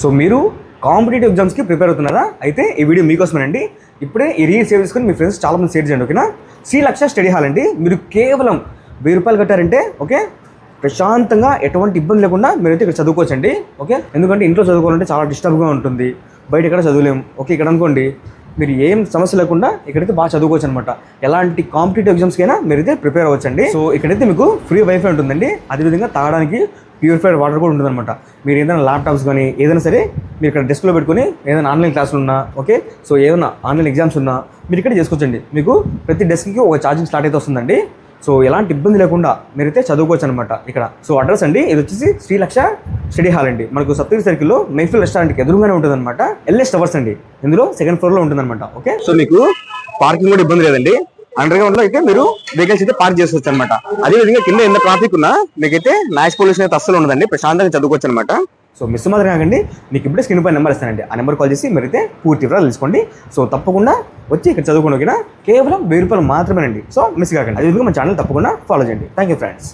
So మీరు competitive ఎగ్జామ్స్కి prepare అవుతున్నారా? అయితే ఈ వీడియో మీకోసమేనండి. ఇప్పుడే ఈ రీల్ సేవ్ చేసుకుని మీ ఫ్రెండ్స్ చాలా మంది షేర్ చేయండి ఓకేనా? శ్రీ లక్ష స్టడీ హాల్ అండి. మీరు కేవలం వెయ్యి రూపాయలు కట్టారంటే ఓకే? ప్రశాంతంగా ఎటువంటి ఇబ్బంది లేకుండా మీరైతే ఇక్కడ చదువుకోవచ్చండి ఓకే? ఎందుకంటే ఇంట్లో చదువుకోవాలంటే చాలా డిస్టర్బ్గా ఉంటుంది. బయట ఎక్కడ చదువులేం ఓకే? ఇక్కడ అనుకోండి మీరు ఏం సమస్య లేకుండా ఇక్కడైతే బాగా చదువుకోవచ్చు అనమాట ఎలాంటి కాంపిటేటివ్ ఎగ్జామ్స్కైనా మీరైతే ప్రిపేర్ అవ్వచ్చండి. సో ఇక్కడైతే మీకు ఫ్రీ వైఫై ఉంటుందండి. అదేవిధంగా తాగడానికి ప్యూరిఫైడ్ వాటర్ కూడా ఉంటుందన్నమాట. మీరు ఏదైనా ల్యాప్టాప్స్ కానీ ఏదైనా సరే మీరు ఇక్కడ డెస్క్లో పెట్టుకొని ఏదైనా ఆన్లైన్ క్లాసులు ఉన్నా ఓకే సో ఏదైనా ఆన్లైన్ ఎగ్జామ్స్ ఉన్నా మీరు ఇక్కడ చేసుకోవచ్చండి. మీకు ప్రతి డెస్క్కి ఒక ఛార్జింగ్ స్టార్ట్ అయితే వస్తుందండి. సో ఎలాంటి ఇబ్బంది లేకుండా మీరైతే చదువుకోవచ్చు అనమాట ఇక్కడ. సో అడ్రస్ అండి ఇది వచ్చేసి శ్రీలక్ష స్టడీ హాల్ అండి. మనకు సప్తగిరి సర్కిల్లో మైఫిల్ రెస్టారెంట్కి ఎదురుగానే ఉంటుంది అనమాట ఎల్ఎస్ టవర్స్ అండి. ఇందులో సెకండ్ ఫ్లోర్లో ఉంటుంది అనమాట ఓకే? సో మీకు పార్కింగ్ కూడా ఇబ్బంది లేదండి. అండర్ గ్రౌండ్లో అయితే మీరు వెహికల్స్ అయితే పార్క్ చేసుకోవచ్చు అనమాట అదే విధంగా కింద ఎంత ట్రాఫిక్ ఉన్నా మీకైతే నాయిస్ పొల్యూషన్ అయితే అస్సలు ఉండదండి. ప్రశాంతంగా చదువుకోవచ్చు అనమాట సో మిస్ మాత్రం కాకండి మీకు ఇప్పుడే స్క్రీన్ పై నెంబర్ ఇస్తానండి. ఆ నెంబర్ కాల్ చేసి మీరైతే పూర్తి వివరాలు తెలుసుకోండి. సో తప్పకుండా వచ్చి ఇక్కడ చదువుకోండి ఓకేనా కేవలం వెయ్యి రూపాయలు మాత్రమేనండి. సో మిస్ కాకండి అది మన ఛానల్ తప్పకుండా ఫాలో చేయండి. Thank you friends